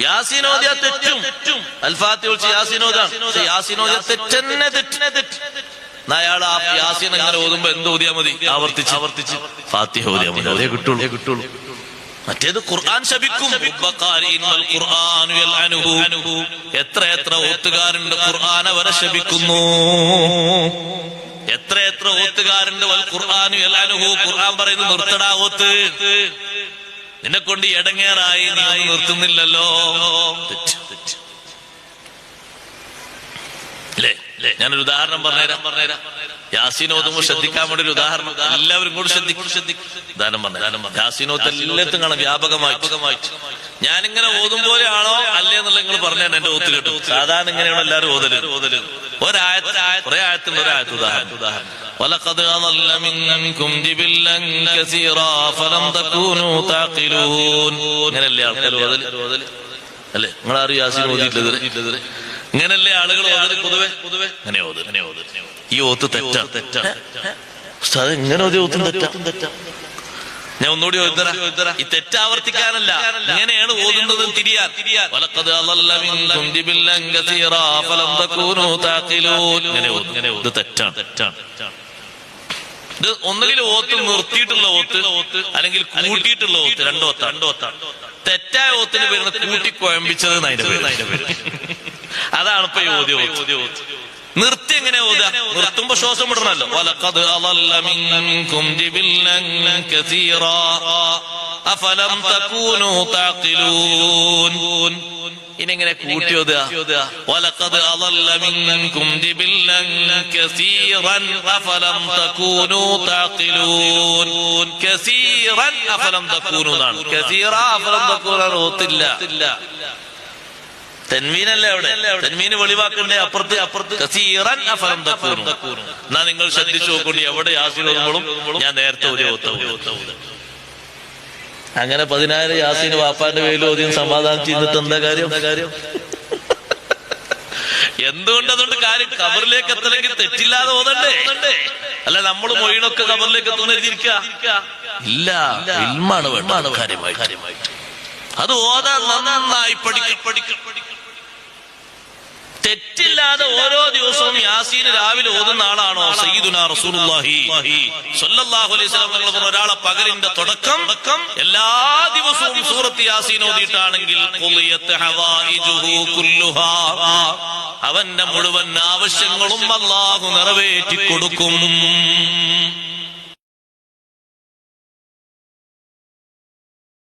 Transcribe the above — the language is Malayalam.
യാസീനോദ്യ തെറ്റും. അൽഫാത്തി വിളിച്ച് യാസീനോദാണ്. പക്ഷെ യാസീനോദ്യ തെറ്റന്നെ തെറ്റിനെ തെറ്റ്. അയാൾ ആ യാസീൻ അങ്ങനെ ഓതുമ്പോ എന്ത് ഓതിയാ മതി? ആവർത്തിച്ച്. ആവർത്തിച്ച്. ഫാത്തിഹ ഓതിയാ മതി. അതേ കിട്ടുള്ളൂ. കിട്ടുള്ളൂ. മറ്റേത് ഖുർആൻ ശപിക്കും. എത്ര എത്ര ഓത്തുകാരുണ്ട് ഖുർആൻ അവരെ ശപിക്കുന്നു. എത്ര എത്ര ഓത്തുകാരുണ്ട് ഖുർആനു യൽഅനുഹു. ഖുർആൻ പറയുന്നു നിർത്തടാ ഓത്ത്. നിന്നെ കൊണ്ട് എടങ്ങേറായി നിർത്തുന്നില്ലല്ലോ. ഞാനൊരു ഉദാഹരണം പറഞ്ഞുതരാം. പറഞ്ഞുതരാം യാസിനോത്തും ശ്രദ്ധിക്കാൻ വേണ്ടി ഒരു ഉദാഹരണം. എല്ലാവരും കൂടി ശ്രദ്ധിക്കും. ഉദാഹരണം പറഞ്ഞു യാസിനോത്ത് എല്ലാത്തും കാണാം വ്യാപകമായി ഞാനിങ്ങനെ ഓതും പോലെയാണോ അല്ലേ എന്നുള്ള നിങ്ങൾ പറഞ്ഞു എന്റെ ഓത്ത് കേട്ടു. സാധാരണ ഇങ്ങനെയാണ് എല്ലാവരും ഓതൽ. ഓതൽ ഒരായത്തിൽ ഒരായത്തിൽ ഒരായത്ത് ഉദാഹരണം ഉദാഹരണം. ولقد أضل منكم جبلا كثيرا فلم تكونوا تعقلون ഇങ്ങനല്ലേ ആൾക്കാർ ഓതല് ഓതല് അല്ലേ നിങ്ങൾ ആരും യാസീൻ ഓതിയിട്ടില്ല ഇങ്ങനല്ലേ ആളുകൾ ഓതല് പൊതുവെ പൊതുവെ അങ്ങനെ ഓത് അങ്ങനെ ഓത് ഈ ഓത്ത് തെറ്റാ തെറ്റാ ഉസ്താദ് ഇങ്ങനെ ഓതി ഓത്തും തെറ്റാ തെറ്റാ ഞാൻ ഒന്നുകൂടി ഓതിത്തരാ ഈ തെറ്റ് ആവർത്തിക്കാനല്ല ഇങ്ങനെയാണ് ഓതുന്നത് തിരിയാൻ വലഖദ് അളല്ല മിൻകും ജിബില്ലൻ കസീറാ ഫലം തകൂനൂ താഖിലൂൻ ഇങ്ങനെ ഓത് ഇങ്ങനെ ഓത് ഇത് തെറ്റാണ് തെറ്റാണ് ഇത് ഒന്നുകിൽ ഓത്ത് നിർത്തിയിട്ടുള്ള ഓത്ത് അല്ലെങ്കിൽ കൂട്ടിയിട്ടുള്ള ഓത്ത് രണ്ടോ ഓത്ത രണ്ടോ തെറ്റായ ഓത്തിന് വരുന്ന കൂട്ടി കുഴമ്പിച്ചത് അതാണ് ഇപ്പൊ ഓത്ത്. നിർത്തി എങ്ങനെ ഓതുക നിർത്തുമ്പോ ശ്വാസം വിടണല്ലോ അഫലം തകൂനൂ താഖിലൂൻ ഇനി എങ്ങനെ കൂട്ടി ഓത്തില്ല അവിടെ? വെളിവാക്കണ്ടേ അപ്പുറത്ത് അപ്പുറത്ത് കസീറൻ അഫലം എന്നാ നിങ്ങൾ ശ്രദ്ധിച്ചു നോക്കൊണ്ട് എവിടെ ആശീർവദങ്ങളും ഞാൻ നേരത്തെ ഒരു അങ്ങനെ പതിനായിരം യാസീൻ വാപ്പാന്റെ പേരിൽ ഓതിയും സമാധാനം ചെയ്തിട്ട് എന്താ കാര്യം? കാര്യം എന്തുകൊണ്ട് അതുകൊണ്ട് കാര്യം കബറിലേക്ക് എത്തണമെങ്കിൽ തെറ്റില്ലാതെ ഓതണ്ടേ? അല്ല നമ്മൾ മൊഴിനൊക്കെ കബറിലേക്ക് എത്തുന്ന ഇല്ല വേണ്ട അത് ഓതാ നന്നായി പഠിക്കും പഠിക്കും പഠിക്കും. തെറ്റില്ലാതെ ഓരോ ദിവസവും യാസീൻ രാവിലെ ഓതുന്ന ആളാണോ റസൂലുള്ളാഹി. സ്വല്ലല്ലാഹു അലൈഹി വസല്ലം ഒരാളെ പകലിന്റെ തുടക്കം എല്ലാ ദിവസവും സൂറത്ത് യാസീൻ ഓതിയിട്ടാണെങ്കിൽ അവന്റെ മുഴുവൻ ആവശ്യങ്ങളും അള്ളാഹു നിറവേറ്റി കൊടുക്കും